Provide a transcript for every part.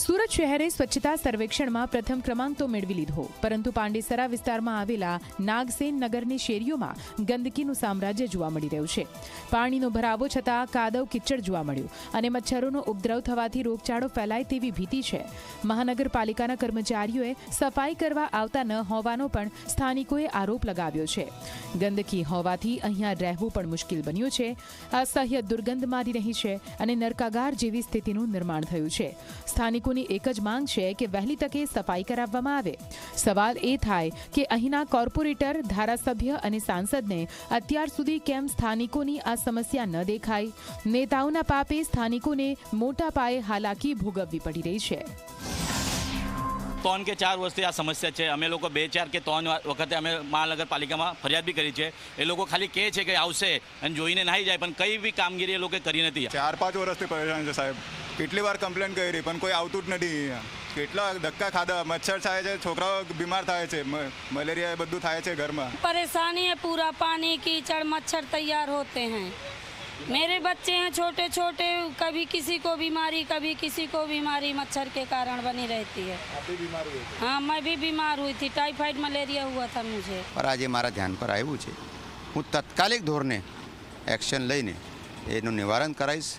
સુરત શહેરે સ્વચ્છતા સર્વેક્ષણમાં પ્રથમ ક્રમાંક તો મેળવી લીધો. પરંતુ પાંડેસરા વિસ્તારમાં આવેલા નાગસેન નગરની શેરીઓમાં ગંદકીનું સામ્રાજ્ય જોવા મળી રહ્યું છે. પાણીનો ભરાવો છતાં કાદવ કિચડ જોવા મળ્યું અને મચ્છરોનો ઉપદ્રવ થવાથી રોગચાળો ફેલાય તેવી ભીતિ છે. મહાનગરપાલિકાના કર્મચારીઓએ સફાઈ કરવા આવતા ન હોવાનો પણ સ્થાનિકોએ આરોપ લગાવ્યો છે. ગંદકી હોવાથી અહીંયા રહેવું પણ મુશ્કેલ બન્યું છે. અસહ્ય દુર્ગંધ મારી રહી છે અને નરકાગાર જેવી સ્થિતિનું નિર્માણ થયું છે. સ્થાનિકોની એક જ માંગ છે કે વહેલી તકે સફાઈ કરાવવામાં આવે. સવાલ એ થાય કે અહીંના કોર્પોરેટર, ધારાસભ્ય અને સાંસદને અત્યાર સુધી કેમ સ્થાનિકોની આ સમસ્યા ન દેખાય નેતાઓના પાપે સ્થાનિકોને મોટા પાયે હાલાકી ભોગવવી પડી રહી છે. ત્રણ કે ચાર વર્ષથી આ સમસ્યા છે. અમે લોકો બે ચાર કે ત્રણ વખતે અમે મહાનગરપાલિકામાં ફરિયાદ બી કરી છે. એ લોકો ખાલી કહે છે કે આવશે અને જોઈને નાહી જાય પણ કઈ બી કામગીરી એ લોકો કરી નથી. ચાર પાંચ વર્ષથી પરેશાન છે સાહેબ. કેટલી વાર કમ્પ્લેન કરી પણ કોઈ આવતું જ નથી કેટલા ધક્કા ખાધા મચ્છર થાય છે છોકરાઓ બીમાર થાય છે મલેરિયા બધું થાય છે ઘરમાં. પરેશાની પૂરા પાણી કીચડ મચ્છર તૈયાર હોતે હૈ. मेरे बच्चे हैं छोटे छोटे कभी किसी को बीमारी कभी किसी को बीमारी मच्छर के कारण बनी रहती है हाँ मैं भी बीमार हुई थी टाइफाइड मलेरिया हुआ था मुझे પર આજે મારા ધ્યાન પર આવ્યું છે હું તાત્કાલિક ધોરણે એક્શન લઈને એનું નિવારણ કરાવીશ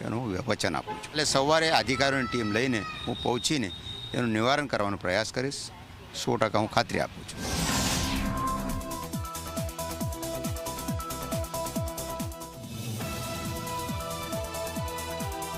એનું હું વચન આપું છું એટલે સવારે અધિકારીઓની ટીમ લઈને હું પહોંચીને એનું નિવારણ કરવાનો પ્રયાસ કરીશ સો ટકા હું ખાતરી આપું છું